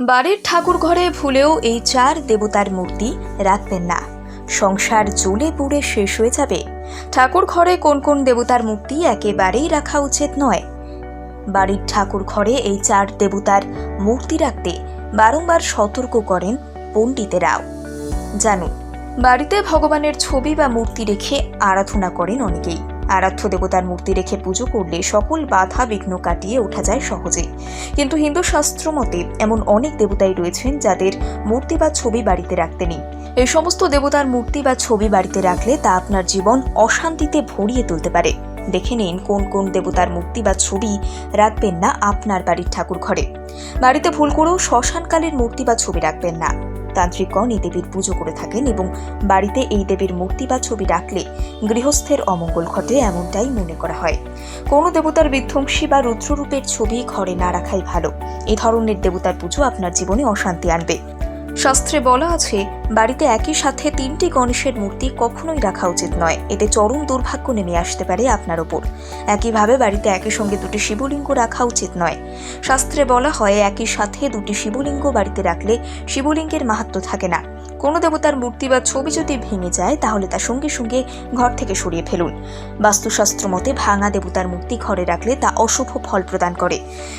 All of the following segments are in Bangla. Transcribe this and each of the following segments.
বাড়ির ঠাকুর ঘরে ভুলেও এই চার দেবতার মূর্তি রাখবেন না। সংসার জ্বলে পুড়ে শেষ হয়ে যাবে। ঠাকুর ঘরে কোন কোন দেবতার মূর্তি একেবারেই রাখা উচিত নয়। বাড়ির ঠাকুর ঘরে এই চার দেবতার মূর্তি রাখতে বারংবার সতর্ক করেন পণ্ডিতেরাও। জানুন, বাড়িতে ভগবানের ছবি বা মূর্তি রেখে আরাধনা করেন অনেকেই। আরাধ্য দেবতার মূর্তি রেখে পুজো করলে সকল বাধা বিঘ্ন কাটিয়ে ওঠা যায় সহজেই কিন্তু হিন্দু শাস্ত্র মতে এমন অনেক দেবতাই রয়েছেন যাদের মূর্তি বা ছবি বাড়িতে রাখতে নেই। এই সমস্ত দেবতার মূর্তি বা ছবি বাড়িতে রাখলে তা আপনার জীবন অশান্তিতে ভরিয়ে তুলতে পারে। দেখে নিন কোন কোন দেবতার মূর্তি বা ছবি রাখবেন না আপনার বাড়ির ঠাকুর ঘরে বাড়িতে ভুল করেও শ্মশানকালের মূর্তি বা ছবি রাখবেন না। তান্ত্রিকগণ এই দেবীর পুজো করে থাকেন এবং বাড়িতে এই দেবীর মূর্তি বা ছবি রাখলে গৃহস্থের অমঙ্গল ঘটে এমনটাই মনে করা হয়। কোনো দেবতার বিধ্বংসী বা রুদ্ররূপের ছবি ঘরে না রাখাই ভালো। এ ধরনের দেবতার পুজো আপনার জীবনে অশান্তি আনবে। শাস্ত্রে বলা আছে, বাড়িতে একই সাথে তিনটি গণেশের মূর্তি কখনোই রাখা উচিত নয়। এতে চরম দুর্ভাগ্য নেমে আসতে পারে আপনার ওপর। একইভাবে বাড়িতে একই সঙ্গে দুটি শিবলিঙ্গ রাখা উচিত নয়। শাস্ত্রে বলা হয়, একই সাথে দুটি শিবলিঙ্গ বাড়িতে রাখলে শিবলিঙ্গের মাহাত্ম্য থাকে না। কোনো দেবতার মূর্তি বা ছবি যদি ভেঙে যায়, তাহলে তা সঙ্গে সঙ্গে ঘর থেকে সরিয়ে ফেলুন। বাস্তুশাস্ত্র মতে, ভাঙা দেবতার মূর্তি ঘরে রাখলে তা অশুভ ফল প্রদান করে।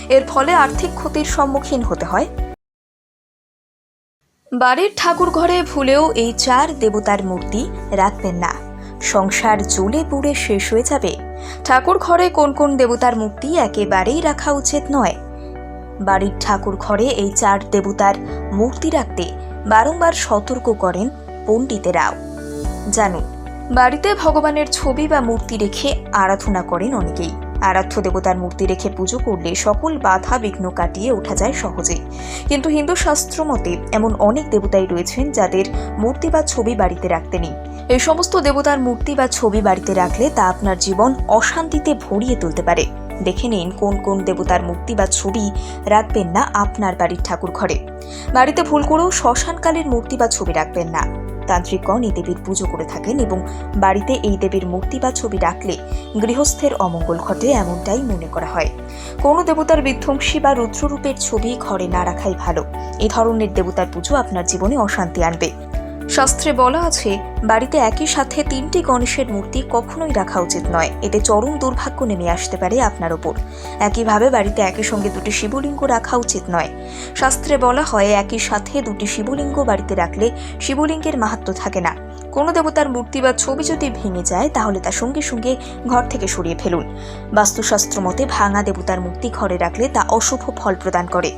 এর ফলে আর্থিক ক্ষতির সম্মুখীন হতে হয়। বাড়ির ঠাকুর ঘরে ভুলেও এই চার দেবতার মূর্তি রাখবেন না। সংসার জ্বলে পুড়ে শেষ হয়ে যাবে। ঠাকুর ঘরে কোন কোন দেবতার মূর্তি একেবারেই রাখা উচিত নয়। বাড়ির ঠাকুর ঘরে এই চার দেবতার মূর্তি রাখতে বারংবার সতর্ক করেন পণ্ডিতেরাও। জানুন, বাড়িতে ভগবানের ছবি বা মূর্তি রেখে আরাধনা করেন অনেকেই। আরাধ্য দেবতার মূর্তি রেখে পুজো করলে সকল বাধা বিঘ্ন কাটিয়ে ওঠা যায় সহজেই কিন্তু হিন্দু শাস্ত্র মতে এমন অনেক দেবতাই রয়েছেন যাদের মূর্তি বা ছবি বাড়িতে রাখতে নেই। এই সমস্ত দেবতার মূর্তি বা ছবি বাড়িতে রাখলে তা আপনার জীবন অশান্তিতে ভরিয়ে তুলতে পারে। দেখে নিন কোন কোন দেবতার মূর্তি বা ছবি রাখবেন না আপনার বাড়ির ঠাকুর ঘরে বাড়িতে ভুল করেও শ্মশানকালের মূর্তি বা ছবি রাখবেন না। তান্ত্রিকগণ এই দেবীর পুজো করে থাকেন এবং বাড়িতে এই দেবীর মূর্তি বা ছবি রাখলে গৃহস্থের অমঙ্গল ঘটে এমনটাই মনে করা হয়। কোনো দেবতার বিধ্বংসী বা রুদ্ররূপের ছবি ঘরে না রাখাই ভালো। এই ধরনের দেবতার পুজো আপনার জীবনে অশান্তি আনবে। শাস্ত্রে বলা আছে, বাড়িতে একই সাথে তিনটি গণেশের মূর্তি কখনোই রাখা উচিত নয়। এতে চরম দুর্ভাগ্য নেমে আসতে পারে আপনার ওপর। একইভাবে বাড়িতে একই সঙ্গে দুটি শিবলিঙ্গ রাখা উচিত নয়। শাস্ত্রে বলা হয়, একই সাথে দুটি শিবলিঙ্গ বাড়িতে রাখলে শিবলিঙ্গের মাহাত্ম্য থাকে না। কোনো দেবতার মূর্তি বা ছবি যদি ভেঙে যায়, তাহলে তা সঙ্গে সঙ্গে ঘর থেকে সরিয়ে ফেলুন। বাস্তুশাস্ত্র মতে, ভাঙা দেবতার মূর্তি ঘরে রাখলে তা অশুভ ফল প্রদান করে।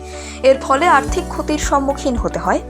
এর ফলে আর্থিক ক্ষতির সম্মুখীন হতে হয়।